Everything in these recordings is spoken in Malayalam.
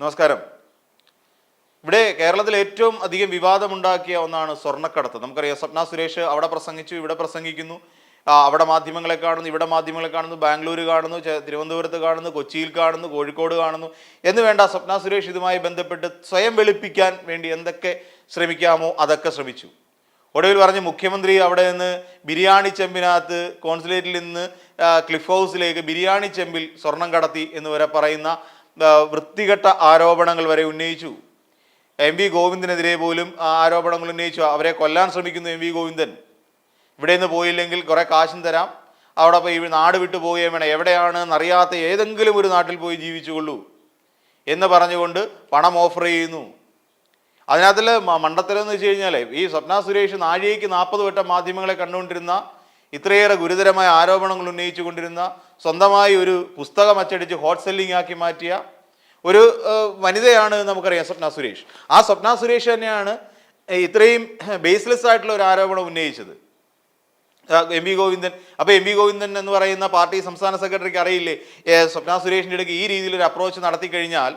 നമസ്കാരം. ഇവിടെ കേരളത്തിൽ ഏറ്റവും അധികം വിവാദമുണ്ടാക്കിയ ഒന്നാണ് സ്വർണക്കടത്ത്. നമുക്കറിയാം സ്വപ്ന സുരേഷ് അവിടെ പ്രസംഗിച്ചു ഇവിടെ പ്രസംഗിക്കുന്നു. അവിടെ മാധ്യമങ്ങളെ കാണുന്നു ഇവിടെ മാധ്യമങ്ങളെ കാണുന്നു ബാംഗ്ലൂർ കാണുന്നു തിരുവനന്തപുരത്ത് കാണുന്നു കൊച്ചിയിൽ കാണുന്നു കോഴിക്കോട് കാണുന്നു. എന്ന് വേണ്ട സ്വപ്ന സുരേഷ് ഇതുമായി ബന്ധപ്പെട്ട് സ്വയം വെളുപ്പിക്കാൻ വേണ്ടി എന്തൊക്കെ ശ്രമിക്കാമോ അതൊക്കെ ശ്രമിച്ചു. ഒടുവിൽ പറഞ്ഞ് മുഖ്യമന്ത്രി അവിടെ നിന്ന് ബിരിയാണി ചെമ്പിനകത്ത് കോൺസുലേറ്റിൽ നിന്ന് ക്ലിഫ് ഹൗസിലേക്ക് ബിരിയാണി ചെമ്പിൽ സ്വർണം കടത്തി എന്ന് വരെ പറയുന്ന വൃത്തികെട്ട ആരോപണങ്ങൾ വരെ ഉന്നയിച്ചു. എം വി ഗോവിന്ദനെതിരെ പോലും ആരോപണങ്ങൾ ഉന്നയിച്ചു. അവരെ കൊല്ലാൻ ശ്രമിക്കുന്നു എം വി ഗോവിന്ദൻ. ഇവിടെ നിന്ന് പോയില്ലെങ്കിൽ കുറെ കാശും തരാം. അവിടെ പോയി നാട് വിട്ടു പോവുകയും വേണം. എവിടെയാണെന്ന് അറിയാത്ത ഏതെങ്കിലും ഒരു നാട്ടിൽ പോയി ജീവിച്ചുകൊള്ളൂ എന്ന് പറഞ്ഞുകൊണ്ട് പണം ഓഫർ ചെയ്യുന്നു. അതിനകത്തിൽ മണ്ടത്തരം വെച്ച് കഴിഞ്ഞാൽ ഈ സ്വപ്ന സുരേഷ് നാഴികയ്ക്ക് നാൽപ്പത് വട്ടം മാധ്യമങ്ങളെ കണ്ടുകൊണ്ടിരുന്ന ഇത്രയേറെ ഗുരുതരമായ ആരോപണങ്ങൾ ഉന്നയിച്ചു കൊണ്ടിരുന്ന സ്വന്തമായി ഒരു പുസ്തകം അച്ചടിച്ച് ഹോട്ട് സെല്ലിംഗ് ആക്കി മാറ്റിയ ഒരു വനിതയാണ് നമുക്കറിയാം സ്വപ്ന സുരേഷ്. ആ സ്വപ്ന സുരേഷ് തന്നെയാണ് ഇത്രയും ബേസ്ലെസ് ആയിട്ടുള്ള ഒരു ആരോപണം ഉന്നയിച്ചത്. M V Govindan. അപ്പൊ എം വി ഗോവിന്ദൻ എന്ന് പറയുന്ന പാർട്ടി സംസ്ഥാന സെക്രട്ടറിക്ക് അറിയില്ലേ സ്വപ്ന സുരേഷിന്റെ ഇടയ്ക്ക് ഈ രീതിയിലൊരു അപ്രോച്ച് നടത്തി കഴിഞ്ഞാൽ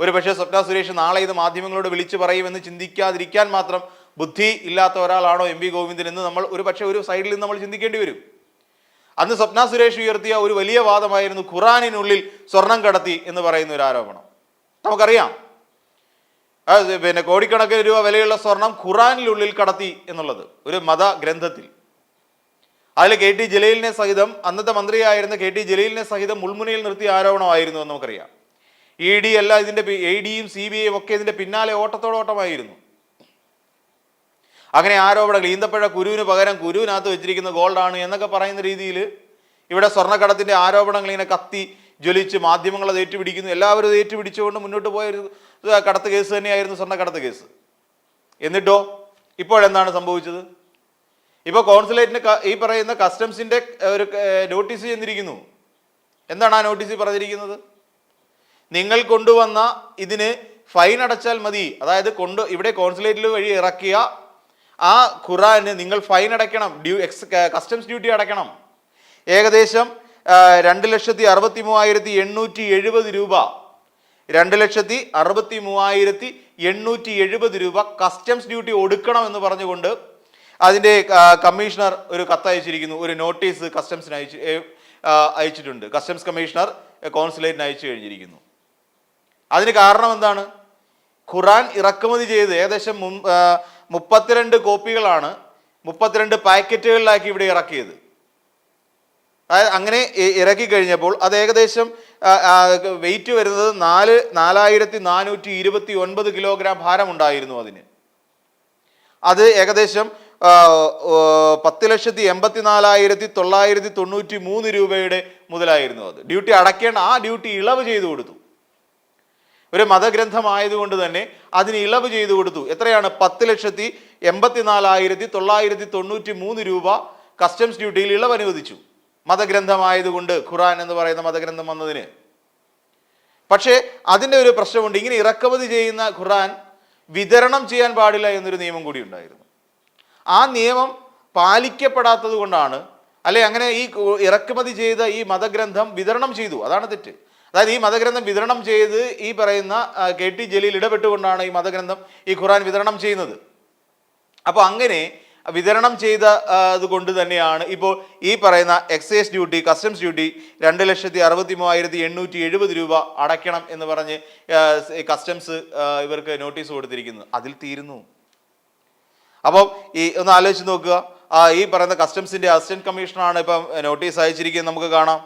ഒരു പക്ഷേ സ്വപ്ന സുരേഷ് നാളെ ഇത് മാധ്യമങ്ങളോട് വിളിച്ചു പറയുമെന്ന് ചിന്തിക്കാതിരിക്കാൻ മാത്രം ബുദ്ധി ഇല്ലാത്ത ഒരാളാണോ എം വി ഗോവിന്ദൻ എന്ന് നമ്മൾ ഒരു പക്ഷേ ഒരു സൈഡിൽ നിന്ന് നമ്മൾ ചിന്തിക്കേണ്ടി വരും. അന്ന് സ്വപ്ന സുരേഷ് ഉയർത്തിയ ഒരു വലിയ വാദമായിരുന്നു ഖുറാനിനുള്ളിൽ സ്വർണം കടത്തി എന്ന് പറയുന്ന ഒരു ആരോപണം. നമുക്കറിയാം. പിന്നെ കോടിക്കണക്കിന് രൂപ വിലയുള്ള സ്വർണം ഖുറാനിനുള്ളിൽ കടത്തി എന്നുള്ളത് ഒരു മത ഗ്രന്ഥത്തിൽ അതിൽ കെ ടി ജലീലിനെ സഹിതം അന്നത്തെ മന്ത്രിയായിരുന്ന കെ ടി ജലീലിനെ സഹിതം മുൾമുനയിൽ നിർത്തിയ ആരോപണമായിരുന്നു എന്ന് നമുക്കറിയാം. ഇ ഡി അല്ല ഇതിന്റെ എ ഡിയും സി ബി ഐയും ഒക്കെ ഇതിന്റെ പിന്നാലെ ഓട്ടത്തോടോട്ടമായിരുന്നു. അങ്ങനെ ആരോപണങ്ങൾ. ഈന്തപ്പഴ കുരുവിന് പകരം കുരുവിനകത്ത് വെച്ചിരിക്കുന്ന ഗോൾഡാണ് എന്നൊക്കെ പറയുന്ന രീതിയിൽ ഇവിടെ സ്വർണക്കടത്തിന്റെ ആരോപണങ്ങൾ ഇങ്ങനെ കത്തി ജ്വലിച്ച് മാധ്യമങ്ങൾ അത് ഏറ്റുപിടിക്കുന്നു. എല്ലാവരും അത് ഏറ്റുപിടിച്ചുകൊണ്ട് മുന്നോട്ട് പോയ ഒരു കടത്ത് കേസ് തന്നെയായിരുന്നു സ്വർണക്കടത്ത് കേസ്. എന്നിട്ടോ? ഇപ്പോഴെന്താണ് സംഭവിച്ചത്? ഇപ്പോൾ കോൺസുലേറ്റിന് ഈ പറയുന്ന കസ്റ്റംസിന്റെ ഒരു നോട്ടീസ് ചെന്നിരിക്കുന്നു. എന്താണ് ആ നോട്ടീസിൽ പറഞ്ഞിരിക്കുന്നത്? നിങ്ങൾ കൊണ്ടുവന്ന ഇതിന് ഫൈൻ അടച്ചാൽ മതി. അതായത് കൊണ്ട് ഇവിടെ കോൺസുലേറ്റിൽ വഴി ഇറക്കിയ ആ ഖുറാന് നിങ്ങൾ ഫൈൻ അടയ്ക്കണം ഡ്യൂ എക്സ് കസ്റ്റംസ് ഡ്യൂട്ടി അടയ്ക്കണം. ഏകദേശം രണ്ട് ലക്ഷത്തി അറുപത്തി മൂവായിരത്തി എണ്ണൂറ്റി എഴുപത് രൂപ. രണ്ട് ലക്ഷത്തി അറുപത്തി മൂവായിരത്തി എണ്ണൂറ്റി എഴുപത് രൂപ കസ്റ്റംസ് ഡ്യൂട്ടി ഒടുക്കണം എന്ന് പറഞ്ഞുകൊണ്ട് അതിന്റെ കമ്മീഷണർ ഒരു കത്ത് അയച്ചിരിക്കുന്നു ഒരു നോട്ടീസ് കസ്റ്റംസിന് അയച്ചു അയച്ചിട്ടുണ്ട്. കസ്റ്റംസ് കമ്മീഷണർ കോൺസുലേറ്റിന് അയച്ചു കഴിഞ്ഞിരിക്കുന്നു. അതിന് കാരണം എന്താണ്? ഖുറാൻ ഇറക്കുമതി ചെയ്ത് ഏകദേശം മുപ്പത്തിരണ്ട് കോപ്പികളാണ് മുപ്പത്തിരണ്ട് പാക്കറ്റുകളിലാക്കി ഇവിടെ ഇറക്കിയത്. അതായത് അങ്ങനെ ഇറക്കി കഴിഞ്ഞപ്പോൾ അത് ഏകദേശം വെയിറ്റ് വരുന്നത് നാല് നാലായിരത്തി നാനൂറ്റി ഇരുപത്തി ഒൻപത് കിലോഗ്രാം ഭാരമുണ്ടായിരുന്നു അതിന്. അത് ഏകദേശം പത്ത് ലക്ഷത്തി എൺപത്തി നാലായിരത്തി തൊള്ളായിരത്തി തൊണ്ണൂറ്റി മൂന്ന് രൂപയുടെ മുതലായിരുന്നു അത്. ഡ്യൂട്ടി അടയ്ക്കേണ്ട ആ ഡ്യൂട്ടി ഇളവ് ചെയ്തു കൊടുത്തു. ഒരു മതഗ്രന്ഥമായതുകൊണ്ട് തന്നെ അതിന് ഇളവ് ചെയ്തു കൊടുത്തു. എത്രയാണ്? പത്ത് ലക്ഷത്തി എൺപത്തിനാലായിരത്തി തൊള്ളായിരത്തി തൊണ്ണൂറ്റി മൂന്ന് രൂപ കസ്റ്റംസ് ഡ്യൂട്ടിയിൽ ഇളവ് അനുവദിച്ചു മതഗ്രന്ഥമായതുകൊണ്ട് ഖുറാൻ എന്ന് പറയുന്ന മതഗ്രന്ഥം വന്നതിന്. പക്ഷേ അതിന്റെ ഒരു പ്രശ്നമുണ്ട്. ഇങ്ങനെ ഇറക്കുമതി ചെയ്യുന്ന ഖുറാൻ വിതരണം ചെയ്യാൻ പാടില്ല എന്നൊരു നിയമം കൂടി ഉണ്ടായിരുന്നു. ആ നിയമം പാലിക്കപ്പെടാത്തത് കൊണ്ടാണ് അല്ലെ അങ്ങനെ ഈ ഇറക്കുമതി ചെയ്ത ഈ മതഗ്രന്ഥം വിതരണം ചെയ്തു. അതാണ് തെറ്റ്. അതായത് ഈ മതഗ്രന്ഥം വിതരണം ചെയ്ത് ഈ പറയുന്ന കെ ടി ജലീൽ ഇടപെട്ടുകൊണ്ടാണ് ഈ മതഗ്രന്ഥം ഈ ഖുറാൻ വിതരണം ചെയ്യുന്നത്. അപ്പോൾ അങ്ങനെ വിതരണം ചെയ്ത അതുകൊണ്ട് തന്നെയാണ് ഇപ്പോൾ ഈ പറയുന്ന എക്സൈസ് ഡ്യൂട്ടി കസ്റ്റംസ് ഡ്യൂട്ടി രണ്ട് ലക്ഷത്തി അറുപത്തി മൂവായിരത്തി എണ്ണൂറ്റി എഴുപത് രൂപ അടയ്ക്കണം എന്ന് പറഞ്ഞ് കസ്റ്റംസ് ഇവർക്ക് നോട്ടീസ് കൊടുത്തിരിക്കുന്നു അതിൽ തീരുന്നു. അപ്പോൾ ഈ ഒന്ന് ആലോചിച്ച് നോക്കുക. ഈ പറയുന്ന കസ്റ്റംസിന്റെ അസിസ്റ്റന്റ് കമ്മീഷണറാണ് ഇപ്പം നോട്ടീസ് അയച്ചിരിക്കുന്നത് നമുക്ക് കാണാം.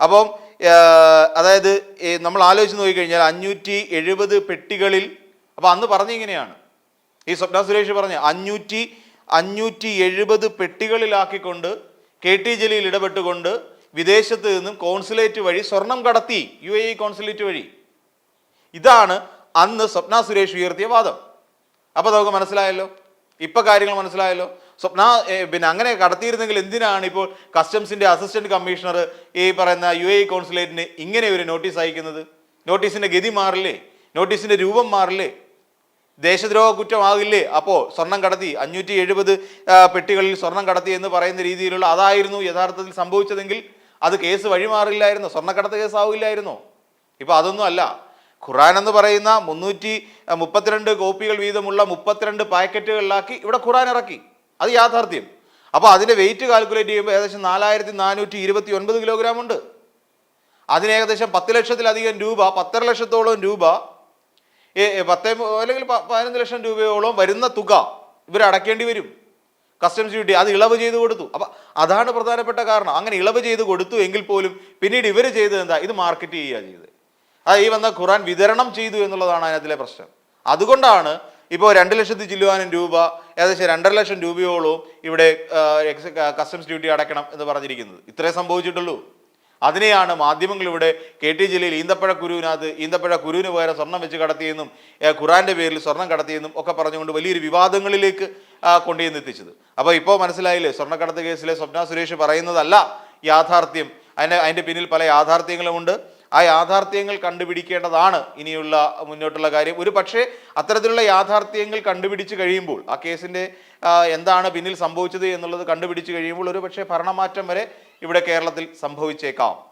അപ്പം അതായത് നമ്മൾ ആലോചിച്ച് നോക്കിക്കഴിഞ്ഞാൽ അഞ്ഞൂറ്റി എഴുപത് പെട്ടികളിൽ അപ്പം അന്ന് പറഞ്ഞിങ്ങനെയാണ് ഈ സ്വപ്ന സുരേഷ് പറഞ്ഞു അഞ്ഞൂറ്റി അഞ്ഞൂറ്റി എഴുപത് പെട്ടികളിലാക്കിക്കൊണ്ട് കെ ടി ജലീൽ ഇടപെട്ടുകൊണ്ട് വിദേശത്ത് നിന്നും കോൺസുലേറ്റ് വഴി സ്വർണം കടത്തി യു എ ഇ കോൺസുലേറ്റ് വഴി. ഇതാണ് അന്ന് സ്വപ്ന സുരേഷ് ഉയർത്തിയ വാദം. അപ്പോൾ നമുക്ക് മനസ്സിലായല്ലോ? ഇപ്പം കാര്യങ്ങൾ മനസ്സിലായല്ലോ? സ്വപ്ന പിന്നെ അങ്ങനെ കടത്തിയിരുന്നെങ്കിൽ എന്തിനാണ് ഇപ്പോൾ കസ്റ്റംസിന്റെ അസിസ്റ്റന്റ് കമ്മീഷണർ ഈ പറയുന്ന യു എ കോൺസുലേറ്റിന് ഇങ്ങനെ ഒരു നോട്ടീസ് അയക്കുന്നത്? നോട്ടീസിന്റെ ഗതി മാറില്ലേ? നോട്ടീസിന്റെ രൂപം മാറില്ലേ? ദേശദ്രോഹ കുറ്റമാകില്ലേ? അപ്പോൾ സ്വർണം കടത്തി അഞ്ഞൂറ്റി എഴുപത് പെട്ടികളിൽ സ്വർണം കടത്തി എന്ന് പറയുന്ന രീതിയിലുള്ള അതായിരുന്നു യഥാർത്ഥത്തിൽ സംഭവിച്ചതെങ്കിൽ അത് കേസ് വഴിമാറില്ലായിരുന്നു? സ്വർണക്കടത്ത് കേസ് ഇപ്പോൾ ഇപ്പൊ അതൊന്നും അല്ല. ഖുറാൻ എന്ന് പറയുന്ന മുന്നൂറ്റി മുപ്പത്തിരണ്ട് കോപ്പികൾ വീതമുള്ള മുപ്പത്തിരണ്ട് പാക്കറ്റുകളിലാക്കി ഇവിടെ ഖുറാൻ ഇറക്കി. അത് യാഥാർത്ഥ്യം. അപ്പോൾ അതിന്റെ വെയിറ്റ് കാൽക്കുലേറ്റ് ചെയ്യുമ്പോൾ ഏകദേശം നാലായിരത്തി നാനൂറ്റി ഇരുപത്തി ഒൻപത് കിലോഗ്രാം ഉണ്ട്. അതിന് ഏകദേശം പത്ത് ലക്ഷത്തിലധികം രൂപ പത്തര ലക്ഷത്തോളം രൂപ പത്ത് അല്ലെങ്കിൽ പതിനഞ്ച് ലക്ഷം രൂപയോളം വരുന്ന തുക ഇവർ അടയ്ക്കേണ്ടി വരും. കസ്റ്റംസ് ഡ്യൂട്ടി അത് ഇളവ് ചെയ്ത് കൊടുത്തു. അപ്പൊ അതാണ് പ്രധാനപ്പെട്ട കാരണം. അങ്ങനെ ഇളവ് ചെയ്ത് കൊടുത്തു എങ്കിൽ പോലും പിന്നീട് ഇവർ ചെയ്തത് എന്താ? ഇത് മാർക്കറ്റ് ചെയ്യുക ചെയ്തത്. അത് ഈ വന്ന ഖുറാൻ വിതരണം ചെയ്തു എന്നുള്ളതാണ് അതിനകത്തിലെ പ്രശ്നം. അതുകൊണ്ടാണ് ഇപ്പോൾ രണ്ട് ലക്ഷത്തി ചില്ലുവാനും രൂപ ഏകദേശം രണ്ടര ലക്ഷം രൂപയോളവും ഇവിടെ കസ്റ്റംസ് ഡ്യൂട്ടി അടയ്ക്കണം എന്ന് പറഞ്ഞിരിക്കുന്നത്. ഇത്രേ സംഭവിച്ചിട്ടുള്ളൂ. അതിനെയാണ് മാധ്യമങ്ങൾ ഇവിടെ കെ ടി ജില്ലയിൽ ഈന്തപ്പഴ കുരുവിനകത്ത് ഈന്തപ്പഴ കുരുവിന് പകരം സ്വർണം വെച്ച് കടത്തിയെന്നും ഖുറാന്റെ പേരിൽ സ്വർണം കടത്തിയെന്നും ഒക്കെ പറഞ്ഞുകൊണ്ട് വലിയൊരു വിവാദങ്ങളിലേക്ക് ആ, കൊണ്ടുചെന്ന് എത്തിച്ചത്. അപ്പോൾ ഇപ്പോൾ മനസ്സിലായില്ലേ സ്വർണക്കടത്ത് കേസിലെ സ്വപ്ന സുരേഷ് പറയുന്നതല്ല യാഥാർത്ഥ്യം. അതിന്റെ അതിന്റെ പിന്നിൽ പല യാഥാർത്ഥ്യങ്ങളുമുണ്ട്. ആ യാഥാർത്ഥ്യങ്ങൾ കണ്ടുപിടിക്കേണ്ടതാണ് ഇനിയുള്ള മുന്നോട്ടുള്ള കാര്യം. ഒരു പക്ഷേ അത്തരത്തിലുള്ള യാഥാർത്ഥ്യങ്ങൾ കണ്ടുപിടിച്ച് കഴിയുമ്പോൾ ആ കേസിന്റെ എന്താണ് പിന്നിൽ സംഭവിച്ചത് എന്നുള്ളത് കണ്ടുപിടിച്ച് കഴിയുമ്പോൾ ഒരു പക്ഷേ ഭരണമാറ്റം വരെ ഇവിടെ കേരളത്തിൽ സംഭവിച്ചേക്കാം.